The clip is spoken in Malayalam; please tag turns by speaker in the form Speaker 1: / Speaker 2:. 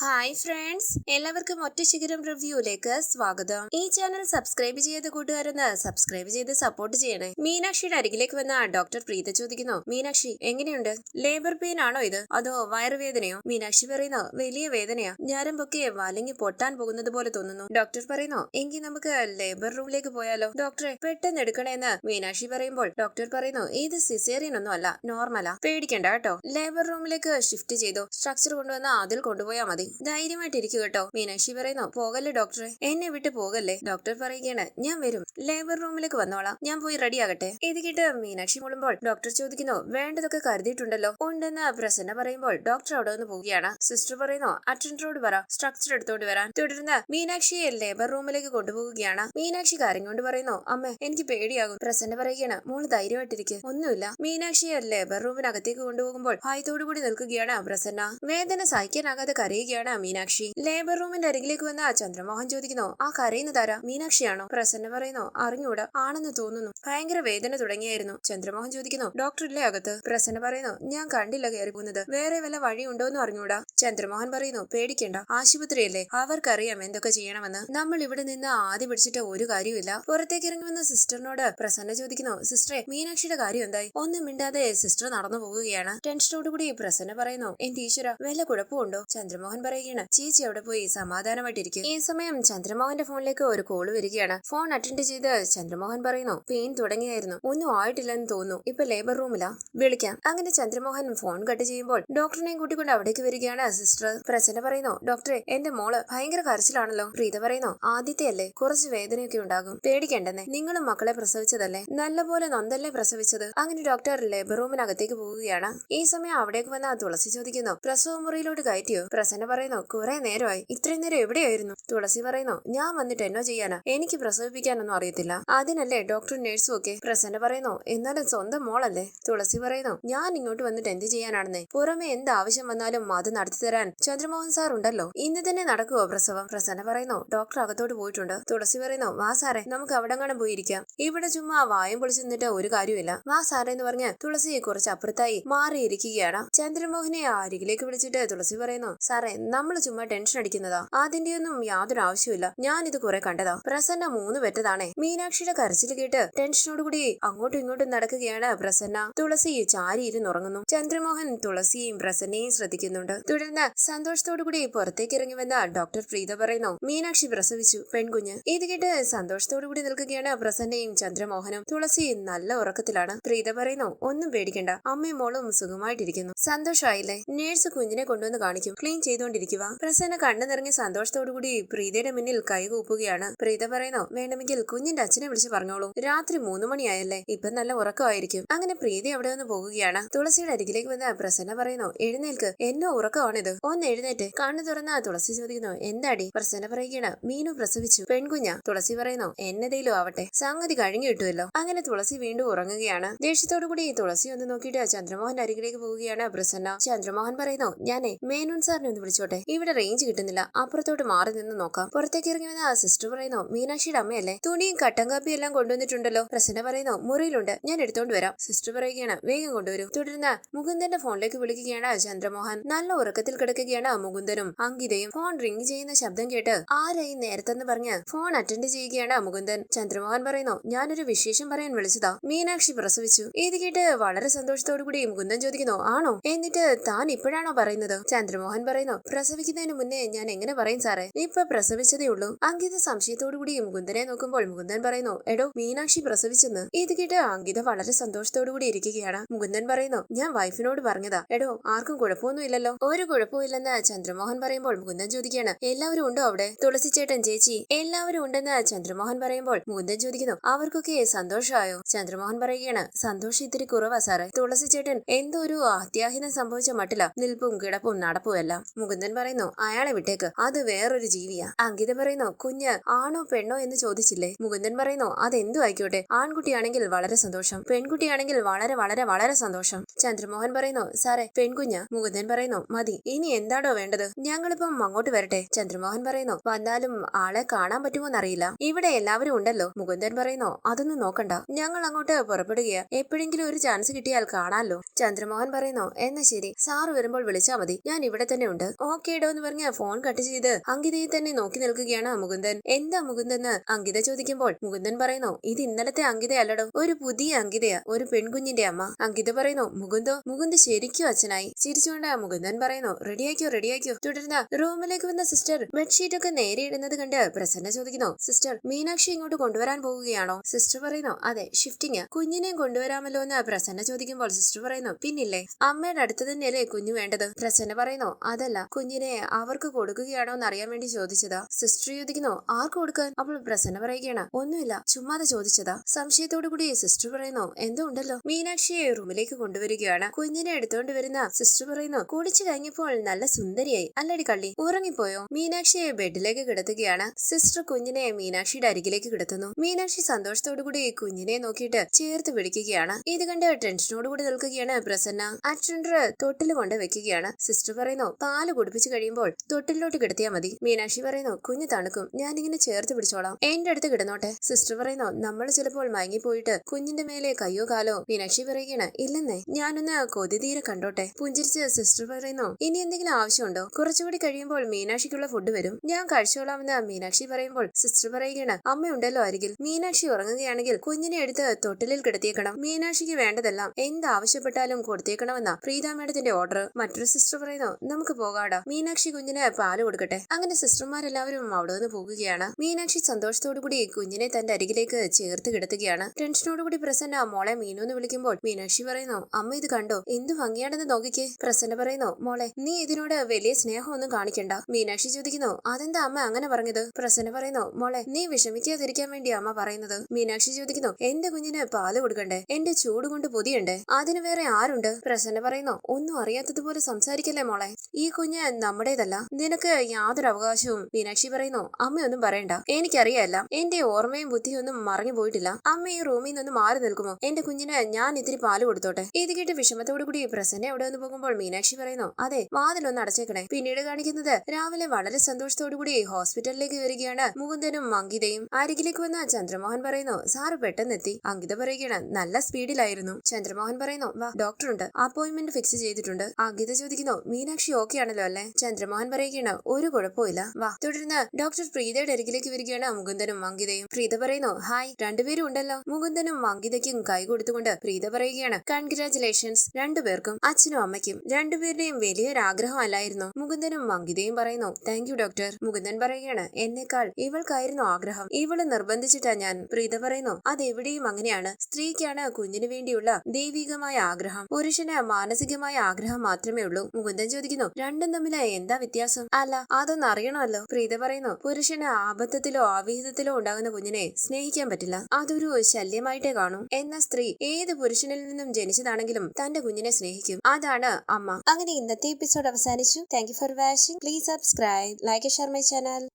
Speaker 1: ഹായ് ഫ്രണ്ട്സ് എല്ലാവർക്കും ഒറ്റ ശിഖരം റിവ്യൂയിലേക്ക് സ്വാഗതം. ഈ ചാനൽ സബ്സ്ക്രൈബ് ചെയ്ത കൂട്ടുകാരൊന്ന് സബ്സ്ക്രൈബ് ചെയ്ത് സപ്പോർട്ട് ചെയ്യണേ. മീനാക്ഷിയുടെ അരികിലേക്ക് വന്ന ഡോക്ടർ പ്രീത ചോദിക്കുന്നു മീനാക്ഷി എങ്ങനെയുണ്ട്? ലേബർ പെയിൻ ആണോ ഇത്? അതോ വയറുവേദനയോ? മീനാക്ഷി പറയുന്നു വലിയ വേദനയാ. ഞാരമ്പൊക്കെ വലങ്ങി പൊട്ടാൻ പോകുന്നത് പോലെ തോന്നുന്നു. ഡോക്ടർ പറയുന്നു എങ്കിൽ നമുക്ക് ലേബർ റൂമിലേക്ക് പോയാലോ? ഡോക്ടറെ പെട്ടെന്ന് എടുക്കണേന്ന്. മീനാക്ഷി പറയുമ്പോൾ ഡോക്ടർ പറയുന്നു ഇത് സിസേറിയൻ ഒന്നും അല്ല നോർമലാ പേടിക്കണ്ട കേട്ടോ. ലേബർ റൂമിലേക്ക് ഷിഫ്റ്റ് ചെയ്തു. സ്ട്രക്ചർ കൊണ്ടുവന്ന അതിൽ കൊണ്ടുപോയാൽ മതി. ധൈര്യമായിട്ട് ഇരിക്കും കേട്ടോ മീനാക്ഷി പറയുന്നു പോകല്ലേ ഡോക്ടറെ എന്നെ വിട്ട് പോകല്ലേ? ഡോക്ടർ പറയുകയാണ് ഞാൻ വരും. ലേബർ റൂമിലേക്ക് വന്നോളാം. ഞാൻ പോയി റെഡി ആകട്ടെ. ഇത് കേട്ട് മീനാക്ഷി മുളുമ്പോൾ ഡോക്ടർ ചോദിക്കുന്നു വേണ്ടതൊക്കെ കരുതിയിട്ടുണ്ടല്ലോ? ഉണ്ടെന്ന് പ്രസന്ന പറയുമ്പോൾ ഡോക്ടർ അവിടെ നിന്ന് പോവുകയാണ്. സിസ്റ്റർ പറയുന്നു അറ്റൻഡറോട് പറ. സ്ട്രക്ചർ എടുത്തോണ്ട് വരാൻ തുടർന്ന് മീനാക്ഷിയെ ലേബർ റൂമിലേക്ക് കൊണ്ടുപോവുകയാണ്. മീനാക്ഷി കരഞ്ഞുകൊണ്ട് പറയുന്നു അമ്മ എനിക്ക് പേടിയാകും. പ്രസന്ന പറയുകയാണ് മോൾ ധൈര്യമായിട്ടിരിക്കുക ഒന്നുമില്ല. മീനാക്ഷിയെ ലേബർ റൂമിനകത്തേക്ക് കൊണ്ടുപോകുമ്പോൾ ഭയത്തോടു കൂടി നിൽക്കുകയാണ് പ്രസന്ന. വേദന സഹിക്കാനാകാതെ കരയുകയാണ് മീനാക്ഷി. ലേബർ റൂമിന്റെ അരികിലേക്ക് വന്ന ചന്ദ്രമോഹൻ ചോദിക്കുന്നു ആ കരയുന്നതാരാ മീനാക്ഷിയാണോ? പ്രസന്ന പറയുന്നു അറിഞ്ഞൂടാ ആണെന്ന് തോന്നുന്നു. ഭയങ്കര വേദന തുടങ്ങിയായിരുന്നു. ചന്ദ്രമോഹൻ ചോദിക്കുന്നു ഡോക്ടർ ഇല്ലേ അകത്ത്? പ്രസന്ന പറയുന്നു ഞാൻ കണ്ടില്ല കയറി പോകുന്നത്. വേറെ വല്ല വഴിയുണ്ടോ എന്ന് അറിഞ്ഞൂടാ. ചന്ദ്രമോഹൻ പറയുന്നു പേടിക്കണ്ട. ആശുപത്രിയല്ലേ? അവർക്കറിയാം എന്തൊക്കെ ചെയ്യണമെന്ന്. നമ്മൾ ഇവിടെ നിന്ന് ആദ്യം പിടിച്ചിട്ട് ഒരു കാര്യമില്ല പുറത്തേക്ക് ഇറങ്ങി വന്ന സിസ്റ്ററിനോട് പ്രസന്ന ചോദിക്കുന്നു സിസ്റ്ററെ മീനാക്ഷിയുടെ കാര്യം എന്തായി? ഒന്നും മിണ്ടാതെ സിസ്റ്റർ നടന്നു പോവുകയാണ് ടെൻഷനോടുകൂടി പ്രസന്ന പറയുന്നു എന്റെ ഈശ്വര വല്ല കുഴപ്പമുണ്ടോ? ചന്ദ്രമോഹൻ പറയുകയാണ് ചേച്ചി അവിടെ പോയി സമാധാനമായിട്ടിരിക്കും. ഈ സമയം ചന്ദ്രമോഹന്റെ ഫോണിലേക്ക് ഒരു കോൾ വരികയാണ്. ഫോൺ അറ്റൻഡ് ചെയ്ത് ചന്ദ്രമോഹൻ പറയുന്നു പെയിൻ തുടങ്ങിയായിരുന്നു ഒന്നും ആയിട്ടില്ലെന്ന് തോന്നുന്നു ഇപ്പൊ ലേബർ റൂമിലാ വിളിക്കാം. അങ്ങനെ ചന്ദ്രമോഹൻ ഫോൺ കട്ട് ചെയ്യുമ്പോൾ ഡോക്ടറിനെയും കൂട്ടിക്കൊണ്ട് അവിടേക്ക് വരികയാണ് സിസ്റ്റർ പ്രസന്ന പറയുന്നു ഡോക്ടറെ എന്റെ മോൾ ഭയങ്കര കരച്ചിലാണല്ലോ. പ്രീത പറയുന്നു ആദ്യത്തെ അല്ലേ കുറച്ച് വേദനയൊക്കെ ഉണ്ടാകും. പേടിക്കേണ്ടെന്നേ നിങ്ങളും മക്കളെ പ്രസവിച്ചതല്ലേ? നല്ലപോലെ നൊന്തല്ലേ പ്രസവിച്ചത്? അങ്ങനെ ഡോക്ടർ ലേബർ റൂമിനകത്തേക്ക് പോവുകയാണ്. ഈ സമയം അവിടേക്ക് വന്ന തുളസി ചോദിക്കുന്നു പ്രസവ മുറിയിലോട്ട് കയറ്റിയോ? പ്രസന്ന പറയുന്നു? കുറെ നേരമായി. ഇത്രയും നേരം എവിടെയായിരുന്നു? തുളസി പറയുന്നു? ഞാൻ വന്നിട്ട് എന്നോ ചെയ്യാനാ? എനിക്ക് പ്രസവിപ്പിക്കാനൊന്നും അറിയത്തില്ല. അതിനല്ലേ ഡോക്ടറും നഴ്സും ഒക്കെ പ്രസന്ന പറയുന്നു? എന്നാലും സ്വന്തം മോളല്ലേ? തുളസി പറയുന്നു? ഞാൻ ഇങ്ങോട്ട് വന്നിട്ട് എന്ത് ചെയ്യാനാണെന്നേ? പുറമെ എന്ത് ആവശ്യം വന്നാലും അത് നടത്തി തരാൻ ചന്ദ്രമോഹൻ സാർ ഉണ്ടല്ലോ. ഇന്ന് തന്നെ നടക്കുവോ പ്രസവം? പ്രസന്ന പറയുന്നു ഡോക്ടർ അകത്തോട്ട് പോയിട്ടുണ്ട്. തുളസി പറയുന്നു വാ സാറേ നമുക്ക് അവിടെ അവിടെങ്ങാനും പോയിരിക്കാം. ഇവിടെ ചുമ്മാ വായും പൊളിച്ചു നിന്നിട്ട് ഒരു കാര്യമില്ല വാ സാറേ എന്ന് പറഞ്ഞ് തുളസിയെ കുറച്ച് അപ്പുറത്തായി മാറിയിരിക്കുകയാണ്. ചന്ദ്രമോഹനെ അരികിലേക്ക് വിളിച്ചിട്ട് തുളസി പറയുന്നു സാറേ നമ്മൾ ചുമ്മാ ടെൻഷൻ അടിക്കുന്നതാ. അതിന്റെ ഒന്നും യാതൊരു ആവശ്യമില്ല ഞാൻ ഇത് കുറെ കണ്ടതാ. പ്രസന്ന മൂന്ന് പെറ്റതാണേ. മീനാക്ഷിയുടെ കരച്ചിൽ കേട്ട് ടെൻഷനോടുകൂടി അങ്ങോട്ടും ഇങ്ങോട്ടും നടക്കുകയാണ് പ്രസന്ന. തുളസി ചാരി ഇരുന്നുറങ്ങുന്നു ചന്ദ്രമോഹൻ തുളസിയെയും പ്രസന്നയെയും ശ്രദ്ധിക്കുന്നുണ്ട്. തുടർന്ന് സന്തോഷത്തോടുകൂടി പുറത്തേക്ക് ഇറങ്ങി വന്ന ഡോക്ടർ പ്രീത പറയുന്നു മീനാക്ഷി പ്രസവിച്ചു പെൺകുഞ്ഞ്. ഇത് കേട്ട് സന്തോഷത്തോടുകൂടി നിൽക്കുകയാണ് പ്രസന്നയും ചന്ദ്രമോഹനും. തുളസി നല്ല ഉറക്കത്തിലാണ്. പ്രീത പറയുന്നു ഒന്നും പേടിക്കണ്ട. അമ്മയും മോളും സുഖമായിട്ടിരിക്കുന്നു. സന്തോഷമായില്ലേ നേഴ്സ് കുഞ്ഞിനെ കൊണ്ടുവന്ന് കാണിക്കും. ക്ലീൻ ചെയ്തുകൊണ്ടിരിക്കുക പ്രസന്ന കണ്ണു നിറഞ്ഞ സന്തോഷത്തോടുകൂടി പ്രീതയുടെ മുന്നിൽ കൈകൂപ്പുകയാണ് പ്രീത പറയുന്നു വേണമെങ്കിൽ കുഞ്ഞിന്റെ അച്ഛനെ വിളിച്ച് പറഞ്ഞോളൂ. രാത്രി മൂന്ന് മണിയായല്ലേ? ഇപ്പൊ നല്ല ഉറക്കമായിരിക്കും. അങ്ങനെ പ്രീതി അവിടെ നിന്ന് പോകുകയാണ്. തുളസിയുടെ അരികിലേക്ക് വന്ന് പ്രസന്ന പറയുന്നു എഴുന്നേൽക്ക്. എന്നോ ഉറക്കമാണിത്. ഒന്ന് എഴുന്നേറ്റ്. കണ്ണു തുറന്ന തുളസി ചോദിക്കുന്നു എന്താടി? പ്രസന്ന പറയുകയാണ് മീനു പ്രസവിച്ചു. പെൺകുഞ്ഞ. തുളസി പറയുന്നു എന്നതേലും ആവട്ടെ. സംഗതി കഴിഞ്ഞു കിട്ടുമല്ലോ അങ്ങനെ തുളസി വീണ്ടും ഉറങ്ങുകയാണ്. ദേഷ്യത്തോടുകൂടി തുളസി ഒന്ന് നോക്കിയിട്ട് ചന്ദ്രമോഹൻ അരികിലേക്ക് പോവുകയാണ് പ്രസന്ന. ചന്ദ്രമോഹൻ പറയുന്നു ഞാനേ മേനോൻ സാറിനെ ഒന്ന് വിളിച്ചോട്ടെ ഇവിടെ റേഞ്ച് കിട്ടുന്നില്ല. അപ്പുറത്തോട്ട് മാറി നിന്ന് നോക്കാം. പുറത്തേക്ക് ഇറങ്ങി വന്ന ആ സിസ്റ്റർ പറയുന്നു മീനാക്ഷിയുടെ അമ്മയല്ലേ? തുണിയും കട്ടൻ കാപ്പിയും എല്ലാം കൊണ്ടുവന്നിട്ടുണ്ടല്ലോ. പ്രസന്ന പറയുന്നു മുറിയിലുണ്ട്. ഞാൻ എടുത്തോണ്ട് വരാം. സിസ്റ്റർ പറയുകയാണ് വേഗം കൊണ്ടുവരൂ. തുടർന്ന് മുകുന്ദന്റെ ഫോണിലേക്ക് വിളിക്കുകയാണ് ചന്ദ്രമോഹൻ. നല്ല ഉറക്കത്തിൽ കിടക്കുകയാണ് മുകുന്ദനും അങ്കിതയും. ഫോൺ റിംഗ് ചെയ്യുന്ന ശബ്ദം കേട്ട് ആരായി നേരത്തെന്ന് പറഞ്ഞ് ഫോൺ അറ്റൻഡ് ചെയ്യുകയാണ് മുകുന്ദൻ. ചന്ദ്രമോഹൻ പറയുന്നു ഞാനൊരു വിശേഷം പറയാൻ വിളിച്ചതാ. മീനാക്ഷി പ്രസവിച്ചു. ഇത് കേട്ട് വളരെ സന്തോഷത്തോടു കൂടി മുകുന്ദൻ ചോദിക്കുന്നു ആണോ? എന്നിട്ട് താൻ ഇപ്പോഴാണോ പറയുന്നത്? ചന്ദ്രമോഹൻ പറയുന്നു പ്രസവിക്കുന്നതിന് മുന്നേ ഞാൻ എങ്ങനെ പറയും സാറേ? നീ ഇപ്പൊ പ്രസവിച്ചതേ ഉള്ളൂ. അങ്കിത സംശയത്തോടു കൂടി മുകുന്ദനെ നോക്കുമ്പോൾ മുകുന്ദൻ പറയുന്നു എടോ മീനാക്ഷി പ്രസവിച്ചെന്ന്. ഇത് കേട്ട് അങ്കിത വളരെ സന്തോഷത്തോടു കൂടി ഇരിക്കുകയാണ്. മുകുന്ദൻ പറയുന്നു ഞാൻ വൈഫിനോട് പറഞ്ഞതാ. എടോ ആർക്കും കുഴപ്പമൊന്നും ഇല്ലല്ലോ ഒരു കുഴപ്പമില്ലെന്ന് ചന്ദ്രമോഹൻ പറയുമ്പോൾ മുകുന്ദൻ ചോദിക്കുകയാണ് എല്ലാവരും ഉണ്ടോ അവിടെ? തുളസി ചേട്ടൻ ചേച്ചി. എല്ലാവരും ഉണ്ടെന്ന് ചന്ദ്രമോഹൻ പറയുമ്പോൾ മുകുന്ദൻ ചോദിക്കുന്നു അവർക്കൊക്കെ സന്തോഷമായോ ചന്ദ്രമോഹൻ പറയുകയാണ് സന്തോഷം ഇത്തിരി കുറവാ സാറേ. തുളസി ചേട്ടൻ എന്തോ ഒരു അത്യാഹിതം സംഭവിച്ച മട്ടില. നിൽപ്പും കിടപ്പും നടപ്പും എല്ലാം. മുകുന്ദൻ പറയുന്നു അയാളെ വിട്ടേക്ക്. അത് വേറൊരു ജീവിയാ. അങ്കിത പറയുന്നു കുഞ്ഞ് ആണോ പെണ്ണോ എന്ന് ചോദിച്ചില്ലേ? മുകുന്ദൻ പറയുന്നു അതെന്തു ആയിക്കോട്ടെ. ആൺകുട്ടിയാണെങ്കിൽ വളരെ സന്തോഷം പെൺകുട്ടിയാണെങ്കിൽ വളരെ വളരെ വളരെ സന്തോഷം. ചന്ദ്രമോഹൻ പറയുന്നു സാറേ പെൺകുഞ്ഞ. മുകുന്ദൻ പറയുന്നു മതി ഇനി എന്താടോ വേണ്ടത്? ഞങ്ങളിപ്പം അങ്ങോട്ട് വരട്ടെ. ചന്ദ്രമോഹൻ പറയുന്നു വന്നാലും ആളെ കാണാൻ പറ്റുമോന്നറിയില്ല ഇവിടെ എല്ലാവരും ഉണ്ടല്ലോ. മുകുന്ദൻ പറയുന്നു അതൊന്നും നോക്കണ്ട. ഞങ്ങൾ അങ്ങോട്ട് പുറപ്പെടുകയാ. എപ്പോഴെങ്കിലും ഒരു ചാൻസ് കിട്ടിയാൽ കാണാമല്ലോ ചന്ദ്രമോഹൻ പറയുന്നു എന്നാ ശരി. സാറ് വരുമ്പോൾ വിളിച്ചാ മതി. ഞാൻ ഇവിടെ തന്നെ ഉണ്ട്. ഓക്കേടോ എന്ന് പറഞ്ഞ ഫോൺ കട്ട് ചെയ്ത് അങ്കിതയെ തന്നെ നോക്കി നിൽക്കുകയാണ് മുകുന്ദൻ. എന്താ മുകുന്ദെന്ന് അങ്കിത ചോദിക്കുമ്പോൾ മുകുന്ദൻ പറയുന്നു ഇത് ഇന്നലത്തെ അങ്കിതയല്ലടോ ഒരു പുതിയ അങ്കിതയാ ഒരു പെൺകുഞ്ഞിന്റെ അമ്മ. അങ്കിത പറയുന്നു മുകുന്ദോ മുകുന്ദ് ശരിക്കും അച്ഛനായി. ചിരിച്ചുകൊണ്ട് മുകുന്ദൻ പറയുന്നു റെഡിയാക്കിയോ റെഡിയാക്കിയോ തുടർന്ന് റൂമിലേക്ക് വന്ന സിസ്റ്റർ ബെഡ്ഷീറ്റ് ഒക്കെ നേരെ ഇടുന്നത് കണ്ട് പ്രസന്ന ചോദിക്കുന്നു സിസ്റ്റർ മീനാക്ഷി ഇങ്ങോട്ട് കൊണ്ടുവരാൻ പോവുകയാണോ? സിസ്റ്റർ പറയുന്നു അതെ ഷിഫ്റ്റിംഗ് കുഞ്ഞിനെയും കൊണ്ടുവരാമല്ലോ എന്ന് പ്രസന്ന ചോദിക്കുമ്പോൾ സിസ്റ്റർ പറയുന്നു പിന്നില്ലേ അമ്മയുടെ അടുത്ത് തന്നെയല്ലേ കുഞ്ഞു വേണ്ടത്? പ്രസന്ന പറയുന്നു അതല്ല കുഞ്ഞിനെ അവർക്ക് കൊടുക്കുകയാണോ എന്ന് അറിയാൻ വേണ്ടി ചോദിച്ചതാ. സിസ്റ്റർ ചോദിക്കുന്നു ആർക്ക് കൊടുക്കാൻ? അപ്പോൾ പ്രസന്ന പറയുകയാണ് ഒന്നുമില്ല ചുമ്മാതെ ചോദിച്ചതാ. സംശയത്തോടു കൂടി സിസ്റ്റർ പറയുന്നു എന്തോ ഉണ്ടല്ലോ. മീനാക്ഷിയെ റൂമിലേക്ക് കൊണ്ടുവരികയാണ്. കുഞ്ഞിനെ എടുത്തോണ്ട് വരുന്ന സിസ്റ്റർ പറയുന്നു കുടിച്ചു കഴിഞ്ഞപ്പോൾ നല്ല സുന്ദരിയായി. അല്ലടി കള്ളി ഉറങ്ങിപ്പോയോ? മീനാക്ഷിയെ ബെഡിലേക്ക് കിടത്തുകയാണ്. സിസ്റ്റർ കുഞ്ഞിനെ മീനാക്ഷിയുടെ അരികിലേക്ക് കിടത്തുന്നു. മീനാക്ഷി സന്തോഷത്തോടു കൂടി കുഞ്ഞിനെ നോക്കിയിട്ട് ചേർത്ത് പിടിക്കുകയാണ്. ഇത് കണ്ട് ടെൻഷനോട് കൂടി നിൽക്കുകയാണ് പ്രസന്ന. അറ്റൻഡർ തൊട്ടിൽ കൊണ്ട് വെക്കുകയാണ്. സിസ്റ്റർ പറയുന്നു പാൽ കുടിപ്പിച്ചു കഴിയുമ്പോൾ തൊട്ടിലോട്ട് കിടത്തിയാൽ മതി. മീനാക്ഷി പറയുന്നു കുഞ്ഞു തണുക്കും. ഞാനിങ്ങനെ ചേർത്ത് പിടിച്ചോളാം. എന്റെ അടുത്ത് കിടന്നോട്ടെ സിസ്റ്റർ പറയുന്നു. നമ്മൾ ചിലപ്പോൾ മയങ്ങിപ്പോയിട്ട് കുഞ്ഞിന്റെ മേലെ കയ്യോ കാലോ മീനാക്ഷി പറയുകയാണ്. ഇല്ലെന്നേ ഞാനൊന്ന് കൊതി തീരെ കണ്ടോട്ടെ പുഞ്ചിരിച്ച് സിസ്റ്റർ പറയുന്നു. ഇനി എന്തെങ്കിലും ആവശ്യമുണ്ടോ? കുറച്ചുകൂടി കഴിയുമ്പോൾ മീനാക്ഷിക്കുള്ള ഫുഡ് വരും. ഞാൻ കഴിച്ചോളാമെന്ന് മീനാക്ഷി പറയുമ്പോൾ സിസ്റ്റർ പറയുകയാണ്. അമ്മയുണ്ടല്ലോ അരികിൽ. മീനാക്ഷി ഉറങ്ങുകയാണെങ്കിൽ കുഞ്ഞിനെ എടുത്ത് തൊട്ടിലിൽ കിടത്തിയേക്കണം. മീനാക്ഷിക്ക് വേണ്ടതെല്ലാം എന്താവശ്യപ്പെട്ടാലും കൊടുത്തേക്കണമെന്ന പ്രീത മേഡത്തിന്റെ ഓർഡർ. മറ്റൊരു സിസ്റ്റർ പറയുന്നു. നമുക്ക് പോകാടാ മീനാക്ഷി കുഞ്ഞിനെ പാൽ കൊടുക്കട്ടെ. അങ്ങനെ സിസ്റ്റർമാരെല്ലാവരും അവിടെ നിന്ന് പോകുകയാണ്. മീനാക്ഷി കൂടി കുഞ്ഞിനെ തന്റെ അരികിലേക്ക് ചേർത്ത് കിടത്തുകയാണ്. ടെൻഷനോട് കൂടി പ്രസന്ന മോളെ മീനു എന്ന് വിളിക്കുമ്പോൾ മീനാക്ഷി പറയുന്നു അമ്മ ഇത് കണ്ടോ? എന്ത് ഭംഗിയാണെന്ന് നോക്കിക്കേ. പ്രസന്ന പറയുന്നു മോളെ നീ ഇതിനോട് വലിയ സ്നേഹമൊന്നും കാണിക്കണ്ട. മീനാക്ഷി ചോദിക്കുന്നു അതെന്താ അമ്മ അങ്ങനെ പറഞ്ഞത്? പ്രസന്ന പറയുന്നു മോളെ നീ വിഷമിക്കാതിരിക്കാൻ വേണ്ടി അമ്മ പറയുന്നത്. മീനാക്ഷി ചോദിക്കുന്നു എന്റെ കുഞ്ഞിന് പാൽ കൊടുക്കണ്ടേ? എന്റെ ചൂട് കൊണ്ട് പൊതിയണ്ടേ? അതിന് വേറെ ആരുണ്ട്? പ്രസന്ന പറയുന്നു ഒന്നും അറിയാത്തതുപോലെ സംസാരിക്കല്ലേ മോളെ? ഈ കുഞ്ഞ് നമ്മുടേതല്ല. നിനക്ക് യാതൊരു അവകാശവും മീനാക്ഷി പറയുന്നു. അമ്മയൊന്നും പറയണ്ട. എനിക്കറിയാല്ല. എന്റെ ഓർമ്മയും ബുദ്ധിയൊന്നും മറഞ്ഞു പോയിട്ടില്ല. അമ്മ ഈ റൂമിൽ നിന്ന് മാറി നിൽക്കുമോ? എന്റെ കുഞ്ഞിന് ഞാൻ ഇത്തിരി പാൽ കൊടുത്തോട്ടെ. ഇത് കേട്ട് വിഷമത്തോടു കൂടി പ്രസന്ന എവിടെ വന്ന് പോകുമ്പോൾ മീനാക്ഷി പറയുന്നു അതെ വാതിലൊന്ന് അടച്ചേക്കണേ. പിന്നീട് കാണിക്കുന്നത് രാവിലെ വളരെ സന്തോഷത്തോടു കൂടി ഹോസ്പിറ്റലിലേക്ക് വരികയാണ് മുകുന്ദനും അങ്കിതയും. അരികിലേക്ക് വന്ന ചന്ദ്രമോഹൻ പറയുന്നു സാറ് പെട്ടെന്നെത്തി. അങ്കിത പറയുകയാണ് നല്ല സ്പീഡിലായിരുന്നു. ചന്ദ്രമോഹൻ പറയുന്നു വാ ഡോക്ടറുണ്ട്. അപ്പോയിന്റ്മെന്റ് ഫിക്സ് ചെയ്തിട്ടുണ്ട്. അങ്കിത ചോദിക്കുന്നു മീനാക്ഷി ഓക്കെ ആണല്ലോ അല്ലേ? ചന്ദ്രമോഹൻ പറയുകയാണ് ഒരു കുഴപ്പമില്ല വാ. തുടർന്ന് ഡോക്ടർ പ്രീതയുടെ അരികിലേക്ക് വരികയാണ് മുകുന്ദനും വങ്കിതയും പ്രീത പറയുന്നു ഹായ് രണ്ടുപേരും ഉണ്ടല്ലോ. മുകുന്ദനും വങ്കിതയ്ക്കും കൈ കൊടുത്തുകൊണ്ട് പ്രീത പറയുകയാണ് കൺഗ്രാചുലേഷൻസ് രണ്ടുപേർക്കും അച്ഛനും അമ്മയ്ക്കും രണ്ടുപേരുടെയും വലിയൊരു ആഗ്രഹമല്ലായിരുന്നു മുകുന്ദനും വങ്കിതയും പറയുന്നു താങ്ക് യു ഡോക്ടർ മുകുന്ദൻ പറയുകയാണ് എന്നേക്കാൾ ഇവൾക്കായിരുന്നു ആഗ്രഹം. ഇവൾ നിർബന്ധിച്ചിട്ടാ ഞാൻ പ്രീത പറയുന്നു അതെവിടെയും അങ്ങനെയാണ്. സ്ത്രീക്കാണ് കുഞ്ഞിനു വേണ്ടിയുള്ള ദൈവികമായ ആഗ്രഹം. പുരുഷന് മാനസികമായ ആഗ്രഹം മാത്രമേ ഉള്ളൂ. മുകുന്ദൻ ചോദിക്കുന്നു രണ്ടും തമ്മിൽ എന്താ വ്യത്യാസം? അല്ല അതൊന്നും അറിയണമല്ലോ. പ്രീത പറയുന്നു പുരുഷന് ആബദ്ധത്തിലോ അവിഹിതത്തിലോ ഉണ്ടാകുന്ന കുഞ്ഞിനെ സ്നേഹിക്കാൻ പറ്റില്ല. അതൊരു ശല്യമായിട്ടേ കാണൂ. എന്ന സ്ത്രീ ഏത് പുരുഷനിൽ നിന്നും ജനിച്ചതാണെങ്കിലും തന്റെ കുഞ്ഞിനെ സ്നേഹിക്കും. അതാണ് അമ്മ. അങ്ങനെ ഇന്നത്തെ എപ്പിസോഡ് അവസാനിച്ചു. Thank for watching please subscribe like share my channel